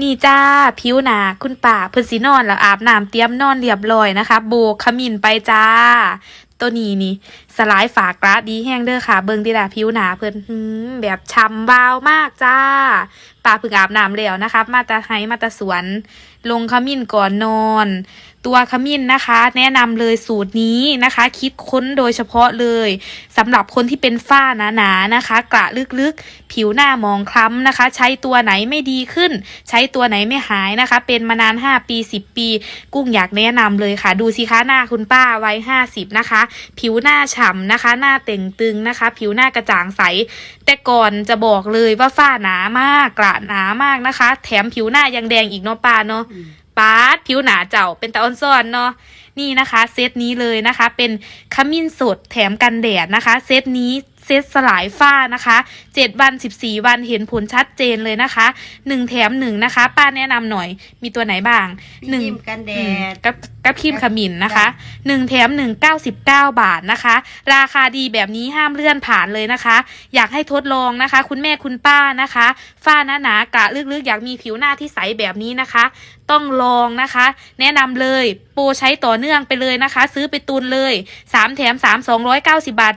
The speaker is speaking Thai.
นี่จ้าผิวหนาคุณป่าเพิ่นสินอนแล้วอาบน้ำเตรียมนอนเรียบร้อยนะคะ โบกขมิ้นไปจ้า ตัวนี้นี่ สลายฝากระดีแห้งเด้อค่ะ เบิ่งดีละผิวหนาเพิ่นแบบช่ำวาวมากจ้าป่าเพิ่งอาบน้ำแล้วนะคะมาตาไห้มาตาสวน ลงขมิ้นก่อนนอน ตัวขมิ้นนะคะ แนะนำเลยสูตรนี้นะคะ คิดค้นโดยเฉพาะเลยสำหรับคนที่เป็นฝ้าหนาๆนะคะ กระลึกๆ ผิวหน้ามองคล้ำนะคะ ใช้ตัวไหนไม่ดีขึ้น ใช้ตัวไหนไม่หายนะคะ เป็นมานาน 5 ปี 10 ปี กุ้งอยากแนะนำเลยค่ะ ดูสิคะหน้าคุณป้าวัย50 นะคะ ผิวหน้าฉ่ำนะคะ หน้าเต่งตึงนะคะ ผิวหน้ากระจ่างใส แต่ก่อนจะบอกเลยว่าฝ้าหนามากกระหนามากนะคะ แถมผิวหน้ายังแดงอีกเนาะป้าเนาะปาดผิวหนาเจ้าเป็นตาออนซอนเนาะนี่นะคะ เซตนี้เลยนะคะ เป็นขมิ้นสดแถมกันแดดนะคะ เซตนี้ ซตสลายฝ้านะคะ7วัน14วันเห็นผลชัดเจนเลยนะคะ1แถม1นะคะ ป้าแนะนำหน่อยมีตัวไหนบ้างมีหนึ่งครีมกันแดอืมดกับกับครีมขมิ้นนะคะจ้หนึ่งแถมหนึ่งเก้าสิบเก้าบาทนะคะ ราคาดีแบบนี้ห้ามเลื่อนผ่านเลยนะคะ อยากให้ทดลองนะคะ คุณแม่คุณป้านะคะ ฝ้าหนาหนากระลึกๆ อยากมีผิวหน้าที่ใสแบบนี้นะคะ ต้องลองนะคะ แนะนำเลยโปรใช้ต่อเนื่องไปเลยนะคะ ซื้อไปตุนเลยสามแถมสามสองร้อยเก้าสิบาท